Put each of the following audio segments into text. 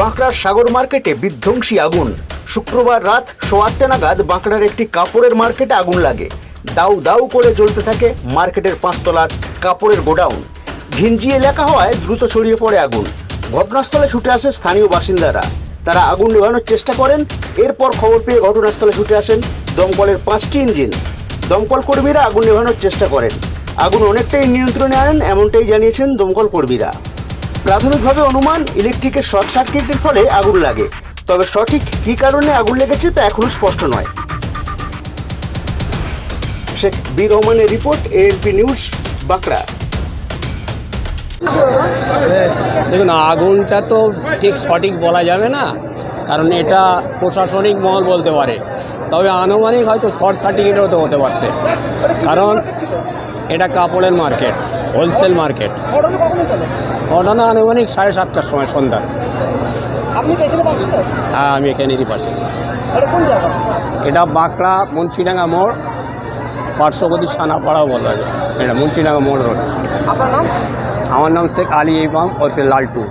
বাঁকড়ার সাগর মার্কেটে বিধ্বংসী আগুন। শুক্রবার রাত সোয়া আটটা নাগাদ বাঁকড়ার একটি কাপড়ের মার্কেটে আগুন লাগে। দাউ দাউ করে জ্বলতে থাকে মার্কেটের পাঁচতলার কাপড়ের গোডাউন। ঘিঞ্জি এলাকা হওয়ায় দ্রুত ছড়িয়ে পড়ে আগুন। ঘটনাস্থলে ছুটে আসে স্থানীয় বাসিন্দারা। তারা আগুন নেভানোর চেষ্টা করেন। এরপর খবর পেয়ে ঘটনাস্থলে ছুটে আসেন দমকলের পাঁচটি ইঞ্জিন। দমকল কর্মীরা আগুন নেভানোর চেষ্টা করেন। আগুন অনেকটাই নিয়ন্ত্রণে আনেন, এমনটাই জানিয়েছেন দমকল কর্মীরা। প্রাথমিকভাবে অনুমান ইলেকট্রিকের শর্ট সার্কিটের ফলে আগুন লাগে। তবে সঠিক কী কারণে আগুন লেগেছে তা এখনও স্পষ্ট নয়। শেখ বীর রহমানের রিপোর্ট এএনপি নিউজ বাঁকড়া। দেখুন আগুনটা তো ঠিক সঠিক বলা যাবে না কারণ এটা প্রশাসনিক মহল বলতে পারে। তবে আনুমানিক হয়তো শর্ট সার্টিফিকেটও তো হতে পারতে। কারণ এটা কাপড়ের মার্কেট হোলসেল মার্কেট ঘটনা আনুমানিক সাড়ে সাতটার সময় সন্ধ্যা। আপনি হ্যাঁ আমি এখানেরই পাশে। এটা কোন জায়গা? এটা বাঁকড়া মুন্সিডাঙ্গা মোড় পার্শ্ববর্তী সানাপাড়াও বলা যায়। এটা মুন্সিডাঙ্গা মোড় রোড। আপনার নাম? আমার নাম শেখ আলী ইমাম ওরফে লালটু।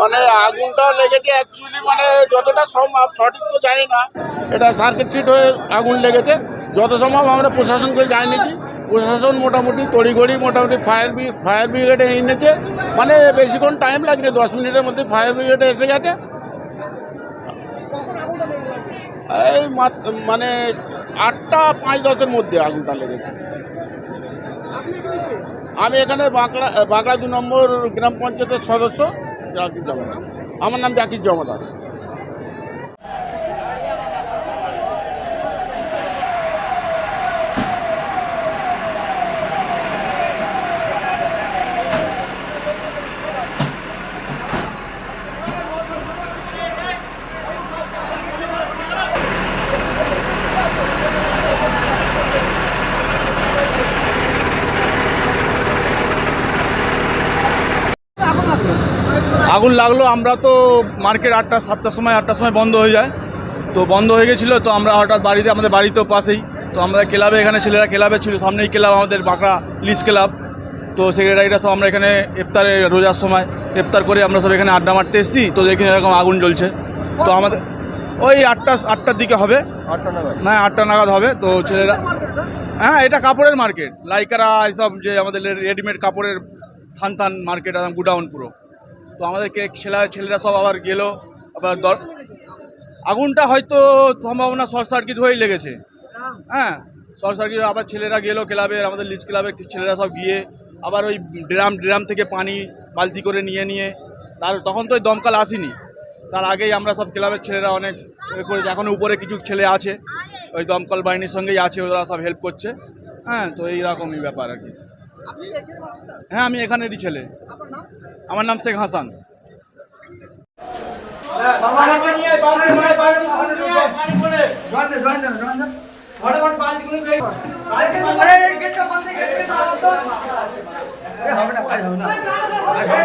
মানে আগুনটা লেগেছে অ্যাকচুয়ালি মানে যতটা সম্ভব সঠিক তো জানি না। এটা সার্কিট সিট হয়ে আগুন লেগেছে। যত সম্ভব আমরা প্রশাসন করে যাই নাকি প্রশাসন মোটামুটি তড়িঘড়ি মোটামুটি ফায়ার বি ফায়ার ব্রিগেডে এনেছে। মানে বেশিক্ষণ টাইম লাগবে দশ মিনিটের মধ্যে ফায়ার ব্রিগেডে এসে গেছে। এই মানে আটটা পাঁচ দশের মধ্যে আগুনটা লেগেছে। আমি এখানে বাঁকড়া বাঁকড়া দু নম্বর গ্রাম পঞ্চায়েতের সদস্য জাকির জমাদার। আমার নাম জাকির জমাদার আগুন লাগল আগুন লাগল আমরা তো মার্কেট আটটা সাতটার সময় আটটার সময় বন্ধ হয়ে যায়। তো বন্ধ হয়ে গেছিল তো আমরা হঠাৎ বাড়িতে আমাদের বাড়ি তো পাশেই তো আমরা ক্লাবে এখানে ছেলেরা ক্লাবে ছিল সামনেই ক্লাব আমাদের বাঁকড়া লিস ক্লাব। তো সেক্রেটারিরা সব আমরা এখানে ইফতারে রোজার সময় ইফতার করে আমরা সব এখানে আড্ডা মারতে এসেছি তো দেখি এরকম আগুন জ্বলছে। তো আমাদের ওই আটটা আটটার দিকে হবে। না আটটা নাগাদ হবে তো ছেলেরা হ্যাঁ এটা কাপড়ের মার্কেট লাইকারা এইসব যে আমাদের রেডিমেড কাপড়ের থান থান মার্কেট একদম গুডাউন পুরো। তো আমাদেরকে ছেলেরা ছেলেরা সব আবার গেলো আবার দর- আগুনটা হয়তো সম্ভাবনা শর্ট সার্কিট হয়েই লেগেছে। হ্যাঁ শর্ট সার্কিট আবার ছেলেরা গেলো ক্লাবের আমাদের লিস ক্লাবের ছেলেরা সব গিয়ে আবার ওই ড্রাম ড্রাম থেকে পানি বালতি করে নিয়ে নিয়ে তার তখন তো ওই দমকাল আসেনি। তার আগেই আমরা সব ক্লাবের ছেলেরা অনেক করে এখন উপরে কিছু ছেলে আছে ওই দমকল বাহিনীর সঙ্গেই আছে ওরা সব হেল্প করছে। হ্যাঁ তো এইরকমই ব্যাপার আর কি। হ্যাঁ আমি এখানেরই ছেলে। আমার নাম শেখ হাসান। আচ্ছা